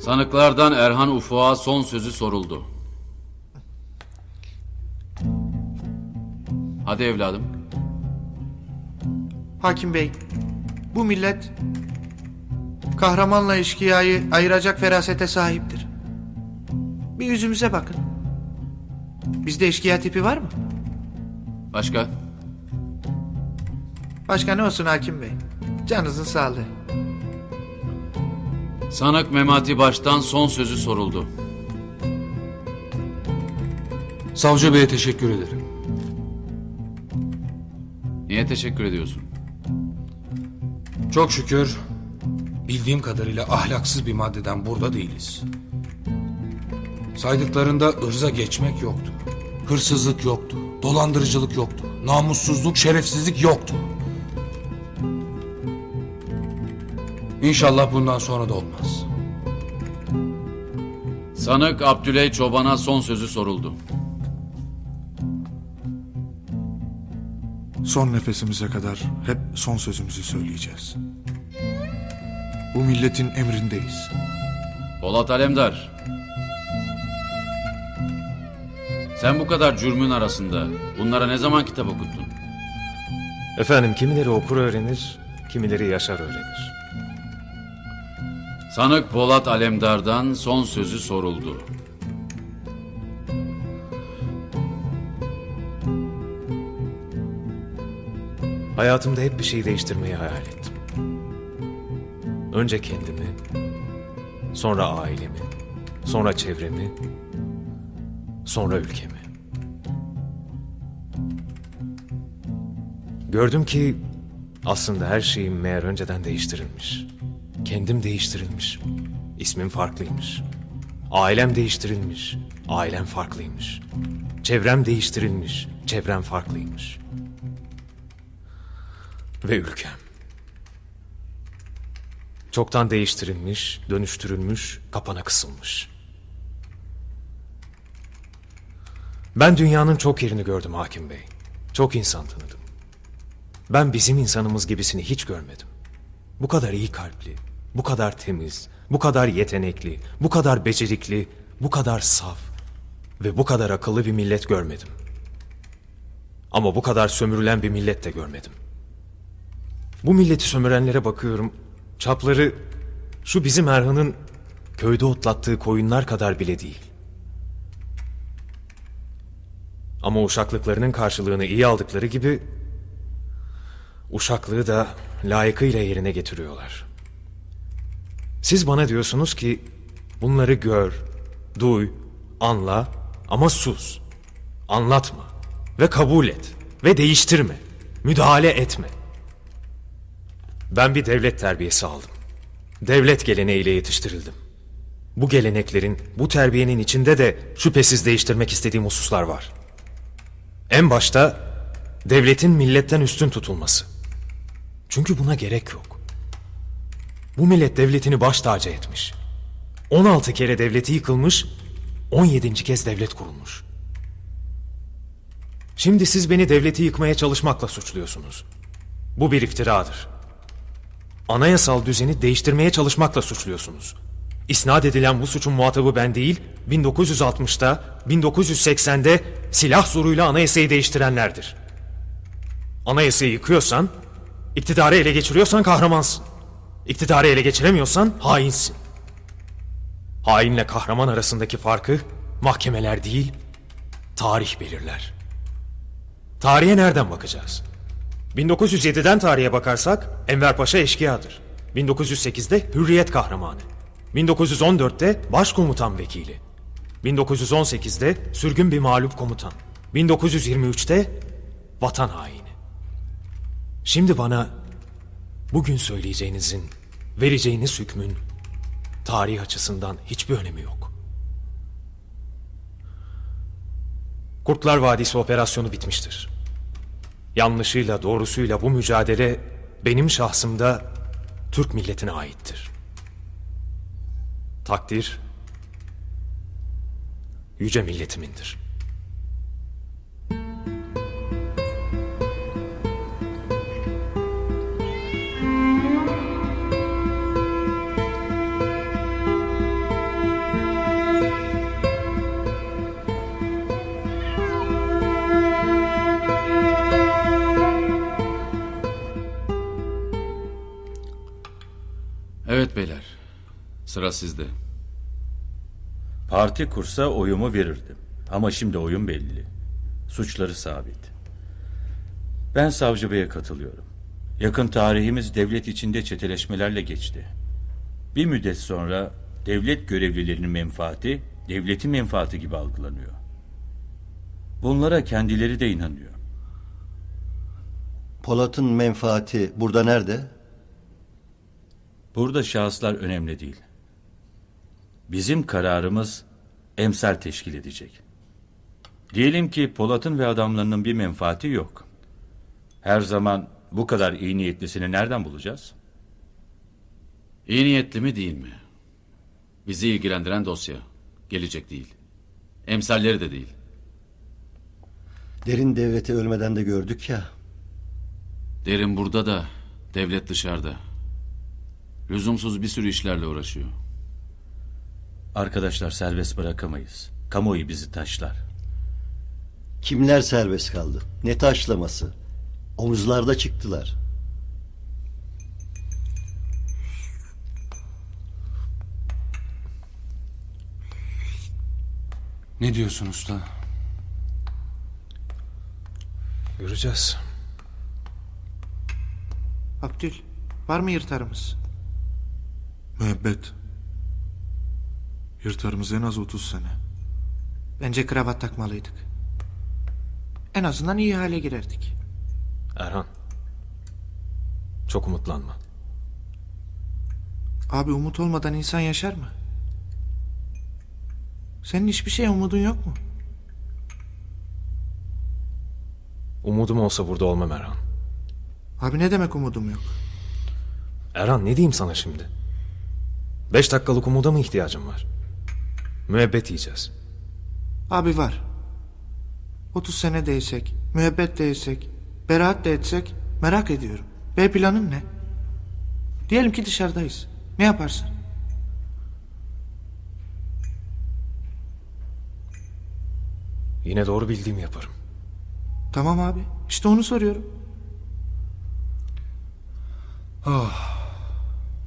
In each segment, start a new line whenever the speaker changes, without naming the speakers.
Sanıklardan Erhan Ufuk'a son sözü soruldu. Hadi evladım.
Hakim Bey, bu millet kahramanla eşkıyayı ayıracak ferasete sahiptir. Bir yüzümüze bakın. Bizde eşkıya tipi var mı?
Başka?
Başka ne olsun Hakim Bey? Canınızın sağlığı.
Sanık Memati Baş'tan son sözü soruldu.
Savcı Bey'e teşekkür ederim.
Niye teşekkür ediyorsun?
Çok şükür bildiğim kadarıyla ahlaksız bir maddeden burada değiliz. Saydıklarında ırza geçmek yoktu. Hırsızlık yoktu. Dolandırıcılık yoktu. Namussuzluk, şerefsizlik yoktu. İnşallah bundan sonra da olmaz.
Sanık Abdüley Çoban'a son sözü soruldu.
Son nefesimize kadar hep son sözümüzü söyleyeceğiz. Bu milletin emrindeyiz.
Polat Alemdar. Sen bu kadar cürmün arasında bunlara ne zaman kitap okuttun?
Efendim kimileri okur öğrenir, kimileri yaşar öğrenir.
Sanık Polat Alemdar'dan son sözü soruldu.
Hayatımda hep bir şey değiştirmeyi hayal ettim. Önce kendimi, sonra ailemi, sonra çevremi, sonra ülkemi. Gördüm ki aslında her şeyim meğer önceden değiştirilmiş. Kendim değiştirilmiş. İsmim farklıymış. Ailem değiştirilmiş. Ailem farklıymış. Çevrem değiştirilmiş. Çevrem farklıymış. Ve ülkem. Çoktan değiştirilmiş, dönüştürülmüş, kapana kısılmış. Ben dünyanın çok yerini gördüm hakim bey. Çok insan tanıdım. Ben bizim insanımız gibisini hiç görmedim. Bu kadar iyi kalpli, bu kadar temiz, bu kadar yetenekli, bu kadar becerikli, bu kadar saf ve bu kadar akıllı bir millet görmedim. Ama bu kadar sömürülen bir millet de görmedim. Bu milleti sömürenlere bakıyorum. Çapları şu bizim Erhan'ın köyde otlattığı koyunlar kadar bile değil. Ama uşaklıklarının karşılığını iyi aldıkları gibi uşaklığı da layıkıyla yerine getiriyorlar. Siz bana diyorsunuz ki bunları gör, duy, anla ama sus. Anlatma ve kabul et ve değiştirme. Müdahale etme. Ben bir devlet terbiyesi aldım. Devlet geleneğiyle yetiştirildim. Bu geleneklerin, bu terbiyenin içinde de şüphesiz değiştirmek istediğim hususlar var. En başta devletin milletten üstün tutulması. Çünkü buna gerek yok. Bu millet devletini baş tacı etmiş. 16 kere devleti yıkılmış, 17. kez devlet kurulmuş. Şimdi siz beni devleti yıkmaya çalışmakla suçluyorsunuz. Bu bir iftiradır. Anayasal düzeni değiştirmeye çalışmakla suçluyorsunuz. İsnat edilen bu suçun muhatabı ben değil, 1960'da, 1980'de silah zoruyla anayasayı değiştirenlerdir. Anayasayı yıkıyorsan, iktidarı ele geçiriyorsan kahramansın. İktidarı ele geçiremiyorsan hainsin. Hainle kahraman arasındaki farkı mahkemeler değil, tarih belirler. Tarihe nereden bakacağız? 1907'den tarihe bakarsak Enver Paşa eşkıyadır. 1908'de hürriyet kahramanı. 1914'te başkomutan vekili. 1918'de sürgün bir mağlup komutan. 1923'te vatan haini. Şimdi bana bugün söyleyeceğinizin, vereceğiniz hükmün tarih açısından hiçbir önemi yok. Kurtlar Vadisi operasyonu bitmiştir. Yanlışıyla doğrusuyla bu mücadele benim şahsımda Türk milletine aittir. Takdir yüce milletimindir.
Sıra sizde.
Parti kursa oyumu verirdim. Ama şimdi oyun belli. Suçları sabit. Ben Savcı Bey'e katılıyorum. Yakın tarihimiz devlet içinde çeteleşmelerle geçti. Bir müddet sonra devlet görevlilerinin menfaati, devletin menfaati gibi algılanıyor. Bunlara kendileri de inanıyor.
Polat'ın menfaati burada nerede?
Burada şahıslar önemli değil. Bizim kararımız emsal teşkil edecek. Diyelim ki Polat'ın ve adamlarının bir menfaati yok. Her zaman bu kadar iyi niyetlisini nereden bulacağız?
İyi niyetli mi değil mi? Bizi ilgilendiren dosya. Gelecek değil. Emsalleri de değil.
Derin devleti ölmeden de gördük ya.
Derin burada da, devlet dışarıda. Lüzumsuz bir sürü işlerle uğraşıyor.
Arkadaşlar serbest bırakamayız. Kamuoyu bizi taşlar.
Kimler serbest kaldı? Ne taşlaması? Omuzlarda çıktılar.
Ne diyorsun usta?
Göreceğiz.
Abdül var mı yırtarımız?
Müebbet. Yırtarımız en az 30 sene.
Bence kravat takmalıydık. En azından iyi hale girerdik.
Erhan. Çok umutlanma.
Abi umut olmadan insan yaşar mı? Senin hiçbir şeye umudun yok mu?
Umudum olsa burada olmam Erhan.
Abi ne demek umudum yok?
Erhan ne diyeyim sana şimdi? Beş dakikalık umuda mı ihtiyacım var? Müebbet yiyeceğiz.
Abi var. 30 sene değsek, müebbet değsek, beraat de etsek merak ediyorum. B planın ne? Diyelim ki dışarıdayız. Ne yaparsın?
Yine doğru bildiğimi yaparım.
Tamam abi. İşte onu soruyorum.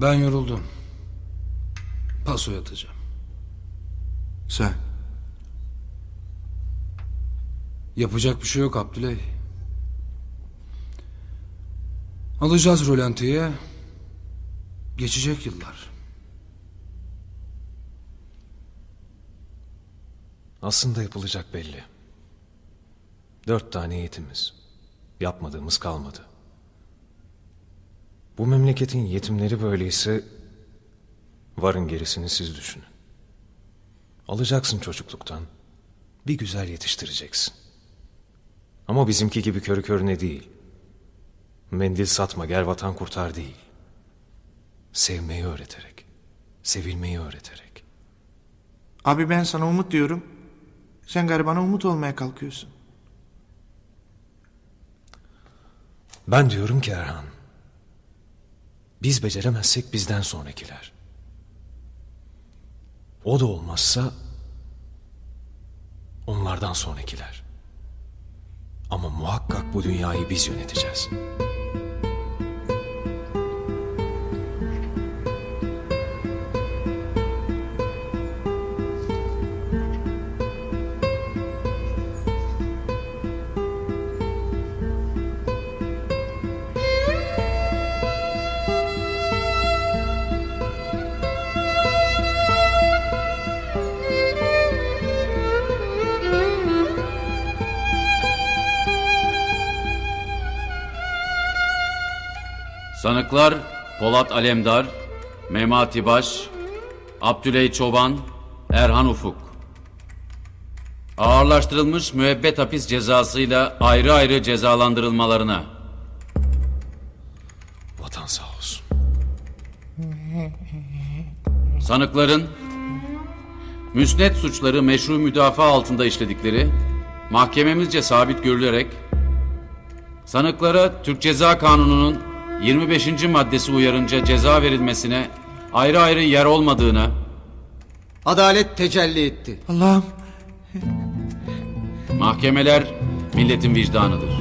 Ben yoruldum. Paso yatacağım.
Sen.
Yapacak bir şey yok Abdüley. Alacağız rölantiye. Geçecek yıllar.
Aslında yapılacak belli. Dört tane eğitimiz. Yapmadığımız kalmadı. Bu memleketin yetimleri böyleyse varın gerisini siz düşünün. Alacaksın çocukluktan. Bir güzel yetiştireceksin. Ama bizimki gibi körü körüne değil. Mendil satma gel vatan kurtar değil. Sevmeyi öğreterek. Sevilmeyi öğreterek.
Abi ben sana umut diyorum. Sen garibana umut olmaya kalkıyorsun.
Ben diyorum ki Erhan. Biz beceremezsek bizden sonrakiler. O da olmazsa onlardan sonrakiler. Ama muhakkak bu dünyayı biz yöneteceğiz.
Sanıklar Polat Alemdar, Memati Baş, Abdüley Çoban, Erhan Ufuk. Ağırlaştırılmış müebbet hapis cezasıyla ayrı ayrı cezalandırılmalarına.
Vatan sağ olsun.
Sanıkların müsnet suçları meşru müdafaa altında işledikleri mahkememizce sabit görülerek sanıklara Türk Ceza Kanunu'nun 25. maddesi uyarınca ceza verilmesine ayrı ayrı yer olmadığına
Adalet tecelli etti.
Allah'ım
mahkemeler milletin vicdanıdır.